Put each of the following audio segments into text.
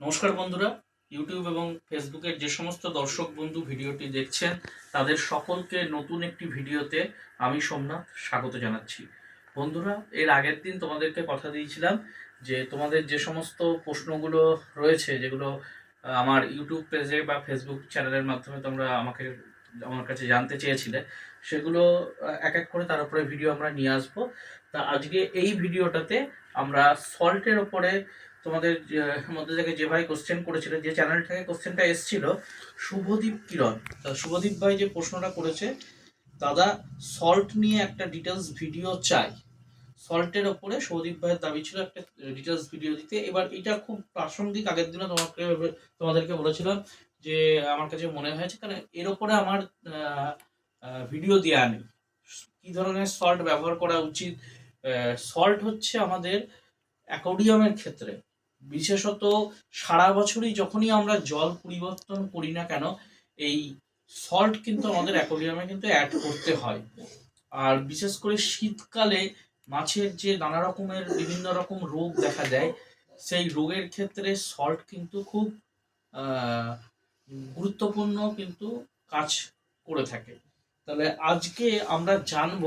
নমস্কার বন্ধুরা। ইউটিউব এবং ফেসবুকের যে সমস্ত দর্শক বন্ধু ভিডিওটি দেখছেন, তাদের সকলকে নতুন একটি ভিডিওতে আমি সোমনাথ স্বাগত জানাচ্ছি। বন্ধুরা, এর আগের দিন তোমাদেরকে কথা দিয়েছিলাম যে তোমাদের যে সমস্ত প্রশ্নগুলো রয়েছে, যেগুলো আমার ইউটিউব পেজে বা ফেসবুক চ্যানেলের মাধ্যমে তোমরা আমাকে, আমার কাছে জানতে চেয়েছিলে, সেগুলো এক এক করে তার উপরে ভিডিও আমরা নিয়ে আসব। তা আজকে এই ভিডিওটাতে আমরা সল্টের ওপরে তোমাদের মধ্যে থেকে যে ভাই কোশ্চেন করেছিলেন যে চ্যানেল থেকে কোশ্চেনটা এসেছিল, শুভদীপ কিরণ। শুভদীপ ভাই যে প্রশ্নটা করেছে, দাদা সল্ট নিয়ে একটা ডিটেলস ভিডিও চাই। সল্টের ওপরে শুভদীপ ভাইয়ের দাবি ছিল একটা ডিটেলস ভিডিও দিতে। এবার এটা খুব প্রাসঙ্গিক, আগের দিনও তোমাকে, তোমাদেরকে বলেছিলাম যে, আমার কাছে মনে হয়েছে, কারণ এর ওপরে আমার ভিডিও দেওয়া নেই। কি ধরনের সল্ট ব্যবহার করা উচিত? সল্ট হচ্ছে আমাদের অ্যাকোডিয়ামের ক্ষেত্রে। বিশেষত সারা বছরই যখনই আমরা জল পরিবর্তন করি না কেন, এই সল্ট কিন্তু আমাদের অ্যাকোরিয়ামে কিন্তু অ্যাড করতে হয়। আর বিশেষ করে শীতকালে মাছের যে নানা রকমের বিভিন্ন রকম রোগ দেখা দেয়, সেই রোগের ক্ষেত্রে সল্ট কিন্তু খুব গুরুত্বপূর্ণ কিন্তু কাজ করে থাকে। তাহলে আজকে আমরা জানব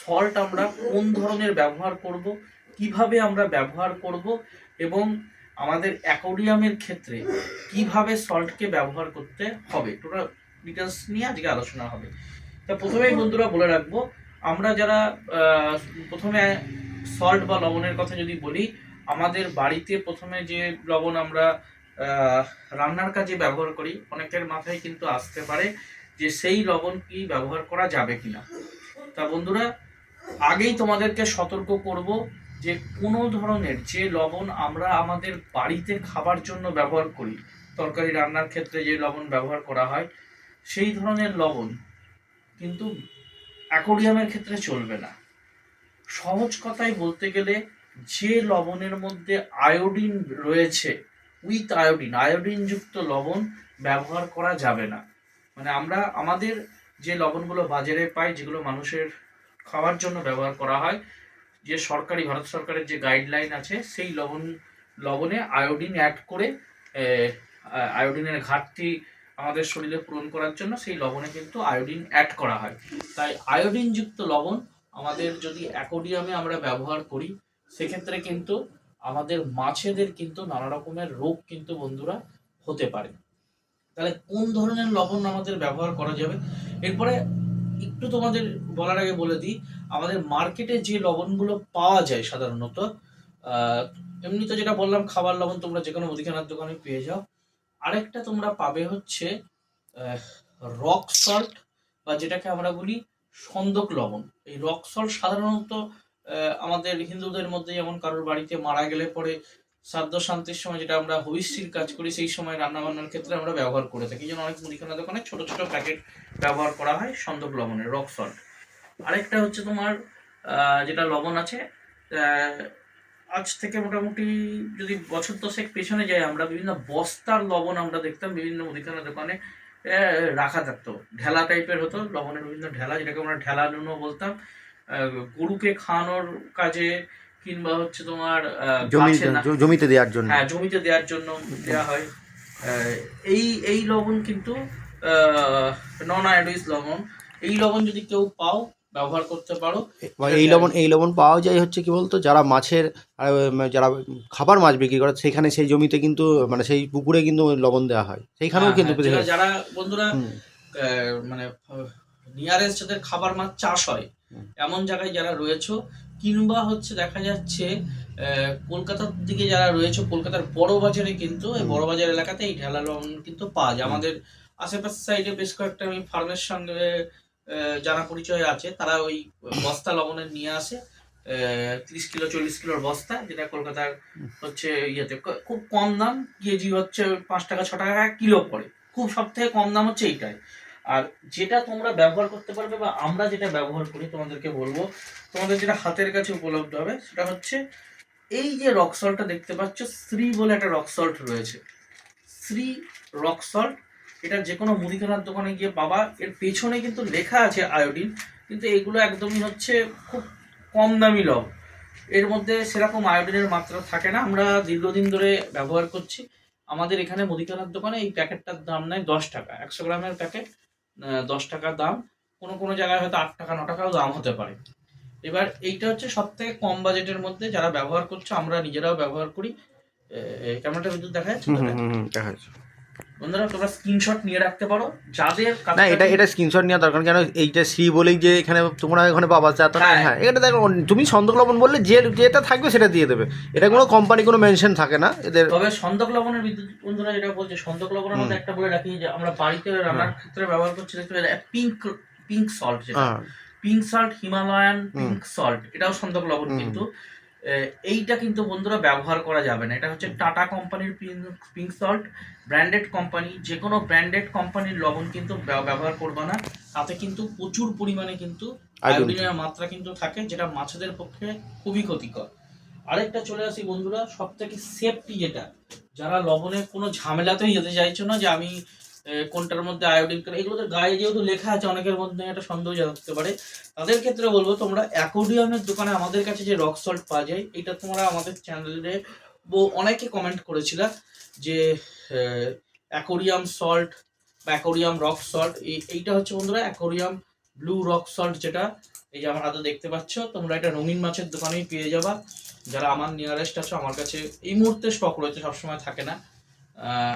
সল্ট আমরা কোন ধরনের ব্যবহার করব, কীভাবে আমরা ব্যবহার করব এবং আমাদের অ্যাকোডিয়ামের ক্ষেত্রে কীভাবে সল্টকে ব্যবহার করতে হবে? টোটাল ডিটেলস নিয়ে আজকে আলোচনা হবে। তা প্রথমেই বন্ধুরা বলে রাখব, আমরা যারা প্রথমে সল্ট বা লবণের কথা যদি বলি, আমাদের বাড়িতে প্রথমে যে লবণ আমরা রান্নার কাজে ব্যবহার করি, অনেকের মাথায় কিন্তু আসতে পারে যে সেই লবণ কি ব্যবহার করা যাবে কিনা। তা বন্ধুরা, আগেই তোমাদেরকে সতর্ক করব যে কোনো ধরনের যে লবণ আমরা আমাদের বাড়িতে খাবার জন্য ব্যবহার করি, তরকারি রান্নার ক্ষেত্রে যে লবণ ব্যবহার করা হয়, সেই ধরনের লবণ কিন্তু অ্যাকোরিয়ামের ক্ষেত্রে চলবে না। সহজ কথায় বলতে গেলে যে লবণের মধ্যে আয়োডিন রয়েছে, উইথ আয়োডিন, আয়োডিনযুক্ত লবণ ব্যবহার করা যাবে না। মানে আমরা, আমাদের যে লবণগুলো বাজারে পাই, যেগুলো মানুষের খাওয়ার জন্য ব্যবহার করা হয় যে সরকারি, ভারত সরকারের যে গাইডলাইন আছে, সেই লবণ, লবণে আয়োডিন অ্যাড করে আয়োডিনের ঘাটতি আমাদের শরীরে পূরণ করার জন্য সেই লবণে কিন্তু আয়োডিন অ্যাড করা হয়। তাই আয়োডিনযুক্ত লবণ আমাদের যদি অ্যাকোডিয়ামে আমরা ব্যবহার করি, সেক্ষেত্রে কিন্তু আমাদের মাছেদের কিন্তু নানা রকমের রোগ কিন্তু বন্ধুরা হতে পারে। তাহলে কোন ধরনের লবণ আমাদের ব্যবহার করা যাবে? এরপরে একটু তোমাদের বলার আগে বলে দিই, আমাদের মার্কেটে যে লবণগুলো পাওয়া যায় সাধারণত এমনি তো যেটা বললাম, খাবার লবণ তোমরা যে কোনো মুদিখানার দোকানে পেয়ে যাও। আরেকটা তোমরা পাবে হচ্ছে রক সল্ট বা যেটাকে আমরা বলি সন্দক লবণ। এই রক সল্ট সাধারণত আমাদের হিন্দুদের মধ্যে যেমন কারোর বাড়িতে মারা গেলে পরে শ্রাদ্ধ শান্তির সময় যেটা আমরা হবিষ্যির কাজ করি, সেই সময় রান্না বান্নার ক্ষেত্রে আমরা ব্যবহার করে থাকি। যেমন অনেক মুদিখানা দোকানে ছোট ছোট প্যাকেট ব্যবহার করা হয় সন্দক লবণের, রক সল্ট। আরেকটা হচ্ছে তোমার যেটা লবণ আছে আজ থেকে মোটামুটি যদি বছর দশেক পেছনে যাই আমরা বিভিন্ন বস্তার লবণ আমরা দেখতাম বিভিন্ন মুদিখানা দোকানে রাখা থাকতো। ঢেলা টাইপের হতো, লবণের বিভিন্ন ঢেলা, যেটাকে আমরা ঢেলা নুনও বলতাম। গরুকে খাওয়ানোর কাজে কিংবা হচ্ছে তোমার জমিতে দেওয়ার জন্য। হ্যাঁ জমিতে দেওয়ার জন্য দেওয়া হয়। আহ, এই এই লবণ কিন্তু নন আয়োডাইজ লবণ। এই লবণ যদি কেউ পাও ব্যবহার করতে পারো। এই লবণ এই লবণ পাওয়া যায় হচ্ছে কি বলতো যারা মাছের যারা খাবার মাছ বিক্রি করে সেখানে সেই জমিতে কিন্তু মানে সেই পুকুরে কিন্তু লবণ দেওয়া হয়। সেইখানেও হ্যাঁ, কিন্তু হ্যাঁ, যারা- বন্ধুরা আহ, মানে নিয়ারেস্ট যাদের খাবার মাছ চাষ হয় এমন জায়গায় যারা রয়েছে কিংবা হচ্ছে দেখা যাচ্ছে কলকাতার দিকে যারা রয়েছে কলকাতার বড় বাজারে কিন্তু এই। বড় বাজার এলাকাতে এই ঢেলা লবণ কিন্তু পাওয়া যায়। আমাদের আশেপাশের সাইডে বেশ কয়েকটা আমি ফার্মের সঙ্গে জানা পরিচয় আছে। তারা ওই বস্তা লবণের নিয়ে আসে তিরিশ কিলো চল্লিশ কিলোর বস্তা যেটা কলকাতার হচ্ছে ইয়েতে। খুব কম দাম কেজি হচ্ছে পাঁচ টাকা ছ টাকা কিলো পড়ে। খুব সব থেকে কম দাম হচ্ছে এইটাই। আর যেটা তোমরা ব্যবহার করতে পারবে বা আমরা যেটা ব্যবহার করি, তোমাদেরকে বলব, তোমাদের যেটা হাতের কাছে উপলব্ধ হবে, সেটা হচ্ছে এই যে রক সল্টটা দেখতে পাচ্ছ, শ্রী বলে একটা রক সল্ট রয়েছে। শ্রী রক সল্ট এটা যে কোনো মুদিখানার দোকানে গিয়ে পাবা। এর পেছনে কিন্তু লেখা আছে আয়োডিন কিন্তু এগুলো একদমই হচ্ছে খুব কম দামি লব। এর মধ্যে সেরকম আয়োডিনের মাত্রা থাকে না। আমরা দীর্ঘদিন ধরে ব্যবহার করছি। আমাদের এখানে মুদিখানার দোকানে এই প্যাকেটটার দাম নেয় দশ টাকা। একশো গ্রামের প্যাকেট দশ টাকার দাম, কোনো কোনো জায়গায় হয়তো আট টাকা, ন টাকাও দাম হতে পারে। এবার এইটা হচ্ছে সব থেকে কম বাজেটের মধ্যে যারা ব্যবহার করছে, আমরা নিজেরাও ব্যবহার করি। ক্যামেরাটা বিদ্যুৎ দেখা যাচ্ছে? দেখা যাচ্ছে। বন্ধুরা তোমরা স্ক্রিনশট নিয়ে রাখতে পারো। যাদের না এটা এটা স্ক্রিনশট নেওয়া দরকার কেন এইটা শ্রী বলেই যে এখানে তোমরা এখানে পাবা তা তো হ্যাঁ। হ্যাঁ এটা দেখো তুমি সন্দক লবণ বললে যে যেটা থাকবে সেটা দিয়ে দেবে। এটা কোনো কোম্পানি কোনো মেনশন থাকে না এদের তবে সন্দক লবণের বিদ্যুৎ বন্ধুরা যেটা বলছে সন্দক লবণের মধ্যে একটা বলে রাখি যে আমরা বাড়িতে রান্নার ক্ষেত্রে ব্যবহার করছি পিঙ্ক পিঙ্ক সল্ট যেটা। হ্যাঁ। Pink salt Himalayan pink salt এটাও সন্দক লবণ কিন্তু। এইটা কিন্তু বন্ধুরা ব্যবহার করা যাবে না। এটা হচ্ছে টাটা কোম্পানির পিঙ্ক সল্ট ব্র্যান্ডেড কোম্পানি যে কোনো ব্র্যান্ডেড কোম্পানির লবণ কিন্তু ব্যবহার করবে না। তাতে কিন্তু প্রচুর পরিমাণে কিন্তু আয়োডিনের মাত্রা কিন্তু থাকে যেটা মাছেদের পক্ষে খুবই ক্ষতিকর। আরেকটা চলে আসি বন্ধুরা সব থেকে সেফটি যেটা। যারা লবণের কোনো ঝামেলাতেই যেতে চাইছো না যে আমি কোনটার মধ্যে আয়োডিন করে এগুলো তো গায়ে যেহেতু লেখা আছে অনেকের মধ্যে একটা সন্দেহ থাকতে পারে। তাদের ক্ষেত্রে বলব তোমরা অ্যাকোডিয়ামের দোকানে আমাদের কাছে যে রক সল্ট পাওয়া যায় এটা তোমরা আমাদের চ্যানেলে অনেকে কমেন্ট করেছিল। যে অ্যাকোরিয়াম সল্ট বা অ্যাকোরিয়াম রক সল্ট এইটা হচ্ছে বন্ধুরা অ্যাকোরিয়াম ব্লু রক সল্ট যেটা, এই যে আমার হাতে দেখতে পাচ্ছ, তোমরা এটা রঙিন মাছের দোকানেই পেয়ে যাবা। যারা আমার নিয়ারেস্ট আছো, আমার কাছে এই মুহূর্তে স্টক রয়েছে, সবসময় থাকে না।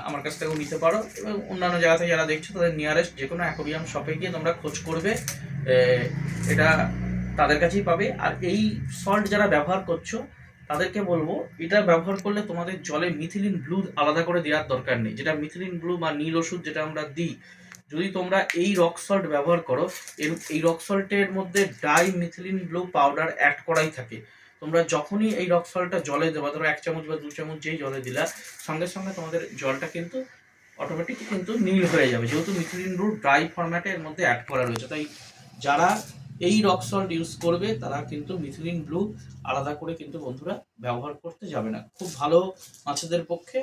আমার কাছ থেকেও নিতে পারো। এবং অন্যান্য জায়গা থেকে যারা দেখছ, তাদের নিয়ারেস্ট যে কোনো অ্যাকোরিয়াম শপে গিয়ে তোমরা খোঁজ করবে। এটা তাদের কাছেই পাবে। আর এই সল্ট যারা ব্যবহার করছ তাদেরকে বলব, এটা ব্যবহার করলে তোমাদের জলে মিথিলিন ব্লু আলাদা করে দেওয়ার দরকার নেই। যেটা মিথিলিন ব্লু বা নীল ওষুধ যেটা আমরা দিই, যদি তোমরা এই রক সল্ট ব্যবহার করো, এর, এই রক সল্টের মধ্যে die methylene blue powder add করাই থাকে। তোমরা যখনই এই রক সল্টটা জলে দেবা, ধরো এক চামচ বা দু চামচ যেই জলে দিলা, সঙ্গে সঙ্গে তোমাদের জলটা কিন্তু অটোমেটিক কিন্তু নীল হয়ে যাবে। যেহেতু মিথিলিন ব্লু ড্রাই ফরম্যাটে এর মধ্যে অ্যাড করা রয়েছে, তাই যারা এই রক সল্ট ইউজ করবে, তারা কিন্তু মিথিলিন ব্লু আলাদা করে কিন্তু বন্ধুরা ব্যবহার করতে যাবে না। খুব ভালো মাছেদের পক্ষে।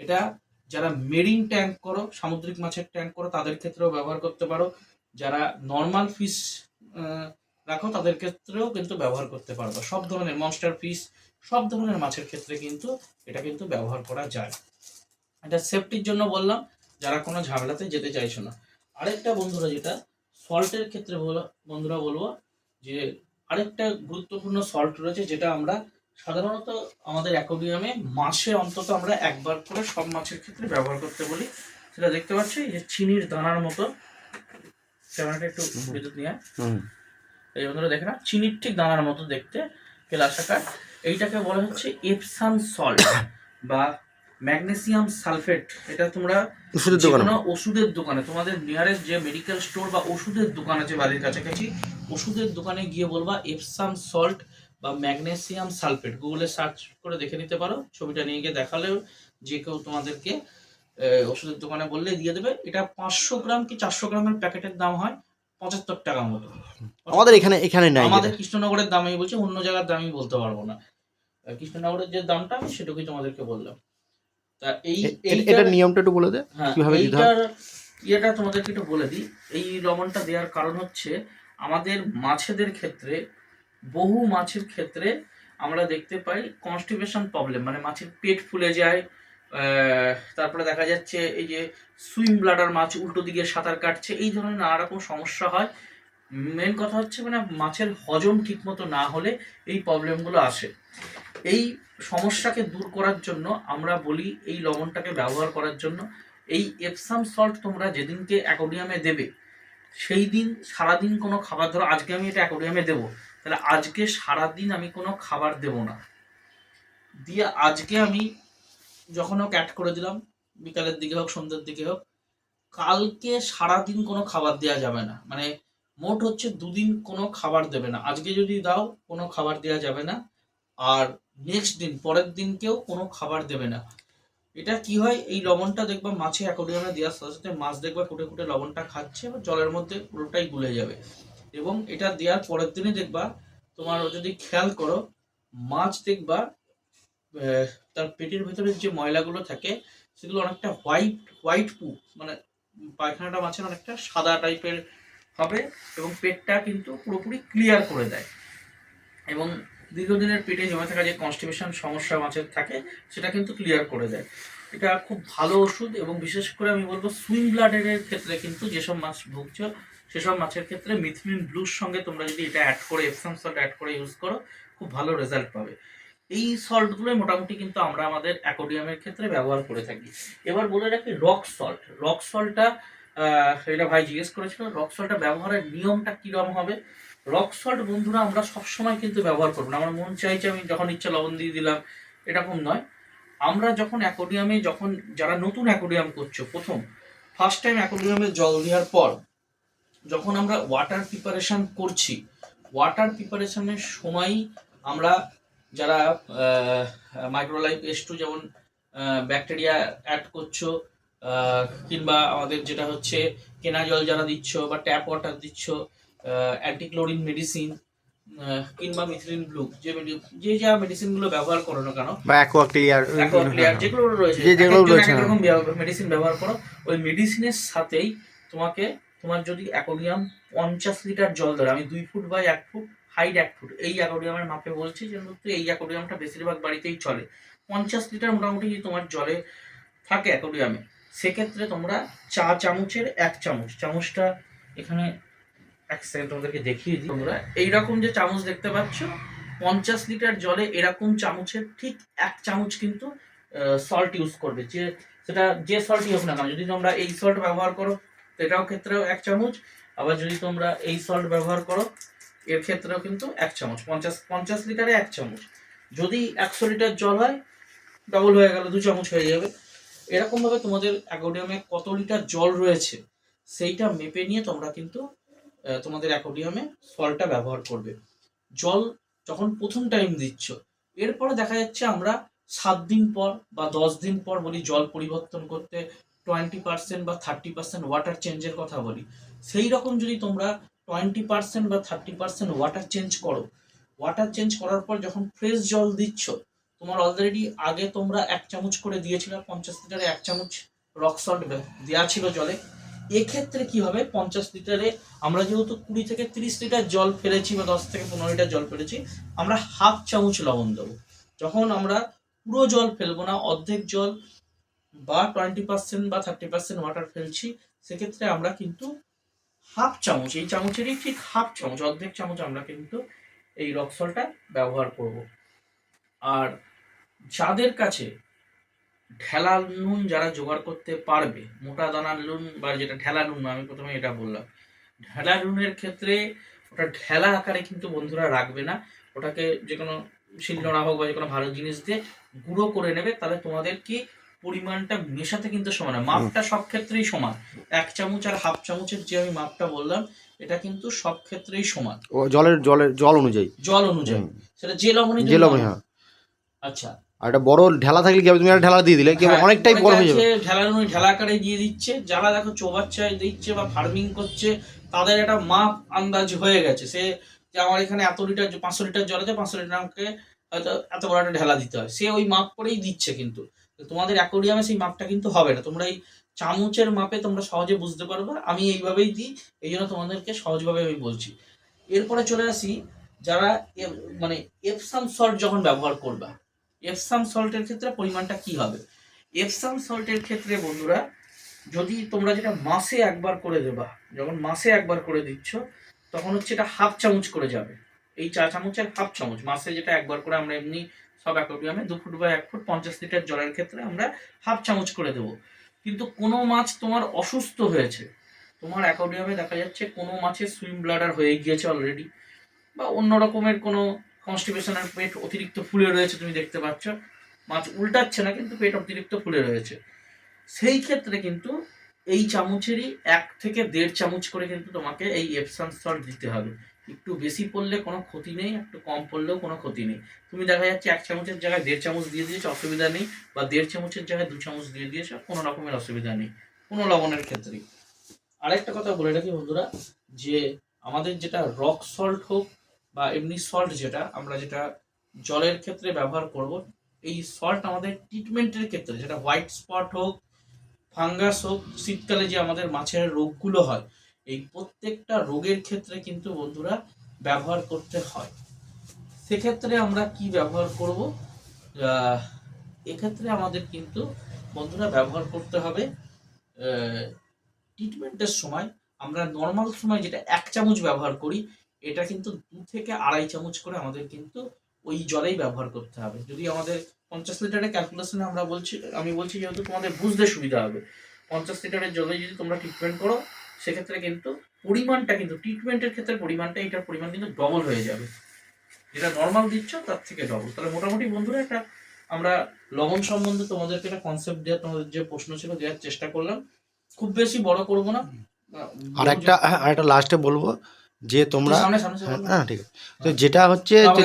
এটা যারা মেরিন ট্যাঙ্ক করো, সামুদ্রিক মাছের ট্যাঙ্ক করো, তাদের ক্ষেত্রেও ব্যবহার করতে পারো। যারা নর্মাল ফিশ রাখো, তাদের ক্ষেত্রেও কিন্তু ব্যবহার করতে পারো সব ধরনের মনস্টার ফিশ সব ধরনের মাছের ক্ষেত্রে কিন্তু এটা কিন্তু ব্যবহার করা যায়। এটা সেফটির জন্য বললাম, যারা কোনো ঝামেলাতে যেতে চাইছো না। আরেকটা বন্ধুরা যেটা সল্টের ক্ষেত্রে বন্ধুরা বলব যে আরেকটা গুরুত্বপূর্ণ সল্ট রয়েছে যেটা আমরা সাধারণত আমাদের অ্যাকোরিয়ামে মাসে অন্তত আমরা একবার করে সব মাছের ক্ষেত্রে ব্যবহার করতে বলি। সেটা দেখতে পাচ্ছি যে চিনির দানার মতো। ক্যামেরাটা একটু বিদ্যুৎ নিয়ে হুম। এই বন্ধুরা দেখে না চিনির ঠিক দানার মতো দেখতে কেলাস আকার। এইটাকে বলা হচ্ছে এপসাম সল্ট বা ম্যাগনেসিয়াম সালফেট এটা তোমরা ওষুধের দোকানে কোনো ওষুধের দোকানে তোমাদের নিয়ারেস্ট যে মেডিকেল স্টোর বা ওষুধের দোকান আছে বাড়ির কাছাকাছি ওষুধের দোকানে গিয়ে বলবা এপসাম সল্ট বা ম্যাগনেসিয়াম সালফেট। গুগলে সার্চ করে দেখে নিতে পারো ছবিটা নিয়ে গিয়ে দেখালেও যে কেউ তোমাদেরকে ওষুধের দোকানে বললে দিয়ে দেবে। এটা পাঁচশো গ্রাম কি চারশো গ্রামের প্যাকেটের দাম হয়? পঁচাত্তর টাকা মতো। আমাদের এখানে এখানে নাই আমাদের কৃষ্ণনগরের দামই বলছে অন্য জায়গার দামই বলতে পারব না। কৃষ্ণনগরের যে দামটা আমি সেটুকুই তোমাদেরকে বললাম। তা এই এটার নিয়মটা একটু বলে দে হ্যাঁ কীভাবে দিতে ইয়েটা তোমাদেরকে একটু বলে দিই। এই লবণটা দেওয়ার কারণ হচ্ছে আমাদের মাছেদের ক্ষেত্রে বহু মাছের ক্ষেত্রে আমরা দেখতে পাই কনস্টিপেশন প্রবলেম মানে মাছের পেট ফুলে যায় আহ, তারপরে দেখা যাচ্ছে এই যে সুইম ব্লাডার মাছ উল্টো দিকে সাঁতার কাটছে এই ধরনের নানা রকম সমস্যা হয়। মেন কথা হচ্ছে মানে মাছের হজম ঠিকমতো না হলে এই প্রবলেমগুলো আসে। এই সমস্যাকে দূর করার জন্য আমরা বলি এই লবণটাকে ব্যবহার করার জন্য এই এপসাম সল্ট তোমরা যেদিনকে অ্যাকোডিয়ামে দেবে, সেই দিন সারাদিন কোনো খাবার, ধরো আজকে আমি এটা অ্যাকোডিয়ামে দেবো, তাহলে আজকে সারাদিন আমি কোনো খাবার দেব না। দিয়ে আজকে আমি যখন হোক অ্যাড করে দিলাম, বিকালের দিকে হোক, সন্ধ্যের দিকে হোক, কালকে সারাদিন কোনো খাবার দেওয়া যাবে না। মানে মোট হচ্ছে দুদিন কোনো খাবার দেবে না। আজকে যদি দাও, কোনো খাবার দেওয়া যাবে না। আর নেক্সট দিন, পরের দিনকেও কোনো খাবার দেবে না। এটা কি হয়? এই লবণটা দেখবা মাছে অ্যাকোরিয়ামে দেওয়ার সাথে সাথে মাছ দেখবা ফুটে ফুটে লবণটা খাচ্ছে বা জলের মধ্যে পুরোটাই গুলে যাবে। এবং এটা দেওয়ার পরের দিনে দেখবা, তোমার যদি খেয়াল করো, মাছ দেখবা তার পেটের ভেতরে যে ময়লাগুলো থাকে, সেগুলো অনেকটা হোয়াইট হোয়াইট পু মানে পায়খানাটা মাছের অনেকটা সাদা টাইপের হবে এবং পেটটা কিন্তু পুরোপুরি ক্লিয়ার করে দেয়। এবং দীর্ঘদিনের পেটে জমে থাকা যে কনস্টিপেশন সমস্যা মাছের থাকে, সেটা কিন্তু ক্লিয়ার করে দেয়। এটা খুব ভালো ওষুধ এবং বিশেষ করে আমি বলব সুইং ব্লাডের ক্ষেত্রে কিন্তু যেসব মাছ ভুগছ, সেসব মাছের ক্ষেত্রে মিথমিন ব্লুর সঙ্গে তোমরা যদি এটা অ্যাড করে এপসাম সল্ট অ্যাড করে ইউজ করো, খুব ভালো রেজাল্ট পাবে। এই সল্টগুলোই মোটামুটি কিন্তু আমরা আমাদের অ্যাকোডিয়ামের ক্ষেত্রে ব্যবহার করে থাকি। এবার বলে রাখি রক সল্ট রক সল্টটা এটা ভাই জিজ্ঞেস করেছিল, রক সল্টটা ব্যবহারের নিয়মটা কীরকম হবে? রক সল্ট বন্ধুরা, আমরা সবসময় কিন্তু ব্যবহার করব না। আমার মন চাইছে আমি যখন ইচ্ছা লবণ দিয়ে দিলাম, এরকম নয়। আমরা যখন অ্যাকোডিয়ামে যখন, যারা নতুন অ্যাকোডিয়াম করছ, প্রথম ফার্স্ট টাইম অ্যাকোডিয়ামে জল দেওয়ার পর, যখন আমরা ওয়াটার প্রিপারেশন করছি ওয়াটার প্রিপারেশানের সময় আমরা যারা মাইক্রোলাইফ এস টু যেমন ব্যাকটেরিয়া অ্যাড করছ কিংবা আমাদের যেটা হচ্ছে কেনা জল যারা দিচ্ছ বা ট্যাপ ওয়াটার দিচ্ছ অ্যান্টিক্লোরিন মেডিসিন কিংবা মিথিলিন ব্লু যে যে যা মেডিসিনগুলো ব্যবহার করো না কেন বা অ্যাকোয়া ক্লিয়ার যেগুলো রয়েছে। যেগুলো রয়েছে, এক এক হ্যাঁ। রকম মেডিসিন ব্যবহার করো ওই মেডিসিনের সাথেই তোমাকে তোমার যদি অ্যাকোডিয়াম পঞ্চাশ লিটার জল ধরে আমি দুই ফুট বাই এক ফুট হাইট এক ফুট এই অ্যাকোডিয়ামের মাপে বলছি যেহেতু এই অ্যাকোডিয়ামটা বেশিরভাগ বাড়িতেই চলে। পঞ্চাশ লিটার মোটামুটি তোমার জলে থাকে অ্যাকোডিয়ামে সেক্ষেত্রে তোমরা চা চামচের এক চামচ, চামচটা এখানে এক সেকেন্ড তোমাদেরকে দেখিয়ে দিই। তোমরা এইরকম যে চামচ দেখতে পাচ্ছ, পঞ্চাশ লিটার জলে এরকম চামচের ঠিক এক চামচ কিন্তু সল্ট ইউজ করবে। যে সেটা যে সল্টই হোক না কেন, যদি তোমরা এই সল্ট ব্যবহার করো এটাও ক্ষেত্রেও এক চামচ। আবার যদি তোমরা এই সল্ট ব্যবহার করো, এর ক্ষেত্রেও কিন্তু এক চামচ, পঞ্চাশ পঞ্চাশ লিটারে এক চামচ। যদি একশো লিটার জল হয় ডবল হয়ে গেল, দু চামচ হয়ে যাবে। এরকমভাবে তোমাদের অ্যাকোডিয়ামে কত লিটার জল রয়েছে, সেইটা মেপে নিয়ে তোমরা কিন্তু তোমাদের অ্যাকোডিয়ামে সল্টটা ব্যবহার করবে। জল যখন প্রথম টাইম দিচ্ছ, এরপরে দেখা যাচ্ছে আমরা সাত দিন পর বা দশ দিন পর বলি জল পরিবর্তন করতে টোয়েন্টি পার্সেন্ট বা থার্টি পার্সেন্ট ওয়াটার চেঞ্জের কথা বলি। সেই রকম যদি তোমরা টোয়েন্টি পার্সেন্ট বা থার্টি পার্সেন্ট ওয়াটার চেঞ্জ করো ওয়াটার চেঞ্জ করার পর যখন ফ্রেশ জল দিচ্ছ তোমার অলরেডি আগে তোমরা এক চামচ করে দিয়েছিলে, পঞ্চাশ লিটারে এক চামচ রক সল্ট দেওয়া ছিল জলে। এক্ষেত্রে কি হবে? পঞ্চাশ লিটারে আমরা যেহেতু কুড়ি থেকে তিরিশ লিটার জল ফেলেছি বা দশ থেকে পনেরো লিটার জল ফেলেছি, আমরা হাফ চামচ লবণ দেবো। যখন আমরা পুরো জল ফেলব না, অর্ধেক জল বা টোয়েন্টি পার্সেন্ট বা থার্টি পার্সেন্ট ওয়াটার ফেলছি, সেক্ষেত্রে আমরা কিন্তু হাফ চামচ, এই চামচেরই ঠিক হাফ চামচ, অর্ধেক চামচ আমরা কিন্তু এই রক্সলটা ব্যবহার করব। আর যাদের কাছে ঢেলা নুন যারা জোগাড় করতে পারবে মোটা দানার নুন বা যেটা ঢেলা নুন আমি প্রথমে এটা বললাম। ঢেলা নুনের ক্ষেত্রে ওটা ঢেলা আকারে কিন্তু বন্ধুরা রাখবে না। ওটাকে যে কোনো শিলনোড়া হোক বা যে কোনো ভালো জিনিস দিয়ে গুঁড়ো করে নেবে তাহলে তোমাদের কি পরিমাণটা মেশাতে কিন্তু সমান হয়। মাপটা সব ক্ষেত্রেই সমান। এক চামচ আর হাফ চামচের যে আমি মাপটা বললাম এটা কিন্তু সব ক্ষেত্রেই সমান। জলের জলের জল অনুযায়ী। জল অনুযায়ী। সেটা যে লবণই যে লবণ হ্যাঁ। আচ্ছা। আর একটা বড় ঢেলা থাকলে কি হবে? তুমি একটা ঢেলা দিয়ে দিলে কি? হ্যাঁ, অনেকটাই বড় হয়ে যাবে। অনেকে আছে ঢেলা আকারে দিয়ে দিচ্ছে যারা দেখো চৌবাচ্চায় দিচ্ছে বা ফার্মিং করছে তাদের একটা মাপ আন্দাজ হয়ে গেছে। সে যে আমার এখানে এত লিটার পাঁচশো লিটার জল আছে পাঁচশো লিটার আমাকে হয়তো এত বড় একটা ঢেলা দিতে হয়। সে ওই মাপ করেই দিচ্ছে কিন্তু। তোমাদের অ্যাকোরিয়ামে সেই মাপটা কিন্তু হবে না। তোমরা এই চামচের মাপে তোমরা সহজে বুঝতে পারবে। আমি এইভাবেই দিই এই জন্য তোমাদেরকে সহজভাবে আমি বলছি। এরপরে চলে আসি যারা মানে এপসাম সল্ট যখন ব্যবহার করবা এপসাম সল্টের ক্ষেত্রে পরিমাণটা কি হবে? এপসাম সল্টের ক্ষেত্রে বন্ধুরা, যদি তোমরা যেটা মাসে একবার করে দেবা, যখন মাসে একবার করে দিচ্ছ, তখন হচ্ছে এটা হাফ চামচ করে যাবে। এই চা চামচের হাফ চামচ। মাসে যেটা একবার করে আমরা এমনি সব অ্যাকোরিয়ামে দু ফুট বা এক ফুট পঞ্চাশ লিটার জলের ক্ষেত্রে আমরা হাফ চামচ করে দেবো। কিন্তু কোনো মাছ তোমার অসুস্থ হয়েছে, তোমার অ্যাকোরিয়ামে দেখা যাচ্ছে কোনো মাছের সুইম ব্লাডার হয়ে গিয়েছে অলরেডি বা অন্য রকমের কোনো কনস্টিপেশনের পেট অতিরিক্ত ফুলে রয়েছে, তুমি দেখতে পাচ্ছ। মাছ উল্টাচ্ছে না, কিন্তু পেট অতিরিক্ত ফুলে রয়েছে। সেই ক্ষেত্রে কিন্তু এই চামচেরই এক থেকে দেড় চামচ করে কিন্তু তোমাকে এই এপসাম সল্ট দিতে হবে। একটু বেশি পড়লে কোনো ক্ষতি নেই, একটু কম পড়লেও কোনো ক্ষতি নেই। তুমি দেখা যাচ্ছে এক চামচের জায়গায় দেড় চামচ দিয়ে দিয়েছ, অসুবিধা নেই, বা দেড় চামচের জায়গায় দু চামচ দিয়ে দিয়েছ, কোনো রকমের অসুবিধা নেই, কোনো লবণের ক্ষেত্রেই আরেকটা কথা বলে রাখি বন্ধুরা, যে আমাদের যেটা রক সল্ট হোক বা এমনি সল্ট যেটা, আমরা যেটা জলের ক্ষেত্রে ব্যবহার করব, এই সল্ট আমাদের ট্রিটমেন্টের ক্ষেত্রে, যেটা হোয়াইট স্পট হোক ফাঙ্গাস হোক, শীতকালে যে আমাদের মাছের রোগগুলো হয়, এই প্রত্যেকটা রোগের ক্ষেত্রে কিন্তু বন্ধুরা ব্যবহার করতে হয়। সেক্ষেত্রে আমরা কি ব্যবহার করব? এক্ষেত্রে আমাদের কিন্তু বন্ধুরা ব্যবহার করতে হবে ট্রিটমেন্টের সময়, আমরা নর্মাল সময় যেটা এক চামচ ব্যবহার করি এটা কিন্তু দু থেকে আড়াই চামচ করে আমাদের কিন্তু ওই জলেই ব্যবহার করতে হবে। যদি আমাদের পঞ্চাশ লিটারের ক্যালকুলেশনে আমরা বলছি আমি বলছি যেহেতু তোমাদের বুঝতে সুবিধা হবে পঞ্চাশ লিটারের জলে যদি তোমরা ট্রিটমেন্ট করো সেক্ষেত্রে কিন্তু পরিমাণটা কিন্তু ট্রিটমেন্টের ক্ষেত্রে পরিমাণটা এটার পরিমাণ কিন্তু ডবল হয়ে যাবে। যেটা নর্মাল দিচ্ছ তার থেকে ডবল তাহলে মোটামুটি বন্ধুরা একটা আমরা লবণ সম্বন্ধে তোমাদেরকে একটা কনসেপ্ট দেওয়ার তোমাদের যে প্রশ্ন ছিল দেওয়ার চেষ্টা করলাম। খুব বেশি বড় করব না। আর একটা হ্যাঁ, আর একটা লাস্টে বলব। যে তোমরা হ্যাঁ হ্যাঁ, ঠিক আছে। তো যেটা হচ্ছে যে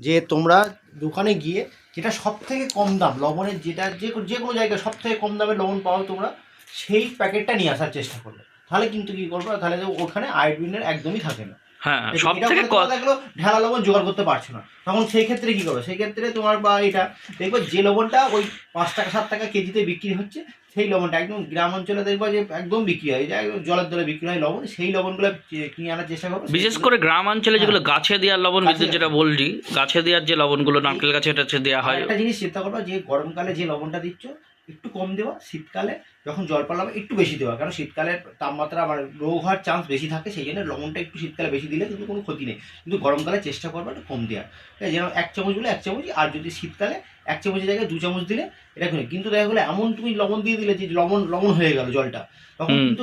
যে তোমরা দোকানে গিয়ে যেটা সব থেকে কম দাম লবণের যেটা যে কোনো- যে কোনো জায়গায় সব থেকে কম দামে লবণ পাও তোমরা সেই প্যাকেটটা নিয়ে আসার চেষ্টা করবে। তাহলে কিন্তু কী করবে? তাহলে ওখানে আয়োডিনের একদমই থাকে না। হ্যাঁ সব থেকে তোমরা ঢেলা লবণ জোগাড় করতে পারছ না। তখন সেই ক্ষেত্রে কি করবে? সেই ক্ষেত্রে তোমার বা এটা দেখবে যে লবণটা ওই পাঁচ টাকা সাত টাকা কেজিতে বিক্রি হচ্ছে সেই লবণটা একদম গ্রাম অঞ্চলে দেখবা যে একদম বিক্রি হয়। একদম জলের দলে বিক্রি হয় লবণ সেই লবণগুলো কিনে আনার চেষ্টা করবে বিশেষ করে গ্রাম অঞ্চলে যেগুলো গাছে দেওয়ার লবণ যেটা বলছি গাছে দেওয়ার যে লবণগুলো নারকেল গাছে এটা দেওয়া হয়। একটা জিনিস চিন্তা করবা যে গরমকালে যে লবণটা দিচ্ছ একটু কম দেওয়া শীতকালে যখন জল পালাবে একটু বেশি দেওয়া। কারণ শীতকালে তাপমাত্রা মানে রোগ হওয়ার চান্স বেশি থাকে সেই জন্য লবণটা একটু শীতকালে বেশি দিলে কিন্তু কোনো ক্ষতি নেই। কিন্তু গরমকালে চেষ্টা করবা একটু কম দেওয়া ঠিক আছে? যেন এক চামচ বলে এক চামচ আর যদি শীতকালে এক চামচের জায়গায় দু চামচ দিলে এটা কোনো কিন্তু দেখা গেলো এমন তুমি লবণ দিয়ে দিলে যে লবণ লবণ হয়ে গেল জলটা তখন কিন্তু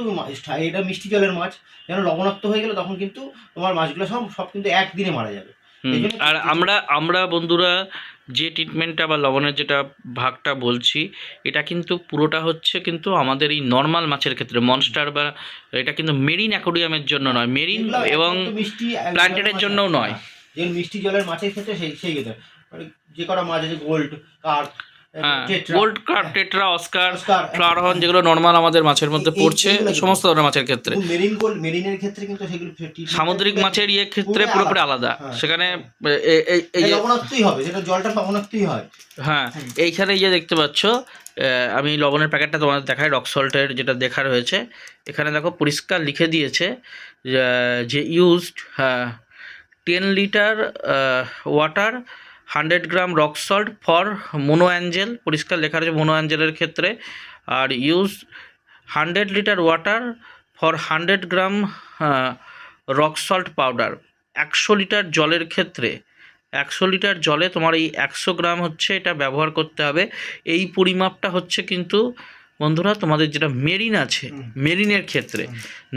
এটা মিষ্টি জলের মাছ। যেন লবণাক্ত হয়ে গেলে তখন কিন্তু তোমার মাছগুলো সব সব কিন্তু একদিনে মারা যাবে। আর আমরা আমরা বন্ধুরা যে ট্রিটমেন্টটা বা লবণের যেটা ভাগটা বলছি এটা কিন্তু পুরোটা হচ্ছে কিন্তু আমাদের এই নর্মাল মাছের ক্ষেত্রে। মনস্টার বা এটা কিন্তু মেরিন অ্যাকোডিয়ামের জন্য নয় মেরিন এবং প্ল্যান্টেডের জন্যও নয়। যে মিষ্টি জলের মাছের ক্ষেত্রে সেই সেই ক্ষেত্রে। মানে যে কটা মাছ আছে gold carp gold carp tetra oscar flower যেগুলো নর্মাল আমাদের মাছের মধ্যে পড়ছে সমস্ত ধরনের মাছের ক্ষেত্রে। মেরিন গোল্ড মেরিনের ক্ষেত্রে কিন্তু সেগুলো সামুদ্রিক মাছের ইয়ে ক্ষেত্রে পুরোপুরি আলাদা। হ্যাঁ। সেখানে এই যে লবণাক্তই হবে সেটা জলটা লবণাক্তই হয়। হ্যাঁ এইখানে এই যে দেখতে পাচ্ছ আমি লবণের প্যাকেটটা তোমাদের দেখাই রক সল্টের যেটা দেখা রয়েছে। এখানে দেখো পরিষ্কার লিখে দিয়েছে যে- যে হ্যাঁ ten litre water hundred gram rock salt for mono angel. পরিষ্কার লেখা রয়েছে মোনো অ্যাঞ্জেলের ক্ষেত্রে। আর use hundred litre water for hundred gram rock salt powder. একশো লিটার জলের ক্ষেত্রে একশো লিটার জলে তোমার এই একশো গ্রাম হচ্ছে এটা ব্যবহার করতে হবে। এই পরিমাপটা হচ্ছে কিন্তু বন্ধুরা তোমাদের যেটা মেরিন আছে। মেরিনের ক্ষেত্রে।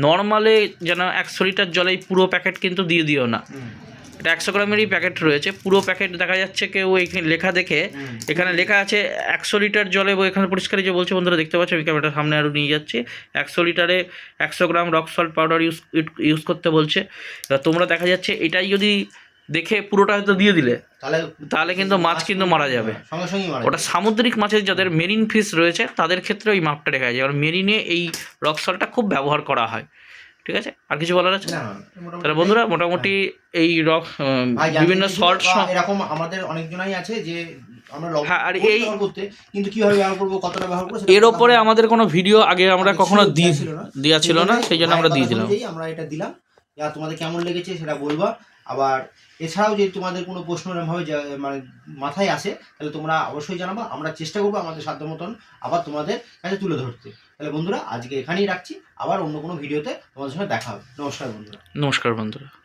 নর্মালে যেন একশো লিটার জলে এই পুরো প্যাকেট কিন্তু দিয়ে দিও না। এটা একশো গ্রামেরই প্যাকেট রয়েছে। পুরো প্যাকেট দেখা যাচ্ছে কেউ এখানে লেখা দেখে। এখানে লেখা আছে একশো লিটার জলে এখানে পরিষ্কার যে বলছে বন্ধুরা দেখতে পাচ্ছ? আমি ক্যামেরাটা সামনে আরও নিয়ে যাচ্ছি। একশো লিটারে একশো gram rock salt powder use use করতে বলছে। এবার তোমরা দেখা যাচ্ছে এটাই যদি দেখে পুরোটা হয়তো দিয়ে দিলে তাহলে কিন্তু মাছ কিন্তু মারা যাবে। মারা ওটা সামুদ্রিক মাছের যাদের মেরিন ফিশ রয়েছে তাদের ক্ষেত্রে ওই মাপটা রেখা যায়। কারণ মেরিনে এই রক সল্টটা খুব ব্যবহার করা হয়। ঠিক আছে? আর কিছু বলার আছে? তাহলে বন্ধুরা মোটামুটি এই রক বিভিন্ন শর্ট এরকম আমাদের অনেকজনাই আছে যে হ্যাঁ, আর এই- কিন্তু কীভাবে ব্যবহার করব কতটা ব্যবহার করব এর ওপরে আমাদের কোনো ভিডিও আগে আমরা কখনো দিই ছিল না। দেওয়া ছিল না সেই জন্য আমরা দিয়ে দিলাম আমরা এটা দিলাম। যা তোমাদের কেমন লেগেছে সেটা বলবা। আবার এছাড়াও যদি তোমাদের কোনো প্রশ্ন এরমভাবে মানে মাথায় আসে তাহলে তোমরা অবশ্যই জানাবা। আমরা চেষ্টা করব আমাদের সাধ্য মতন আবার তোমাদের কাছে তুলে ধরতে। তাহলে বন্ধুরা, আজকে এখানেই রাখছি। আবার অন্য কোনো ভিডিওতে তোমাদের সঙ্গে দেখা হবে। নমস্কার বন্ধুরা। নমস্কার বন্ধুরা।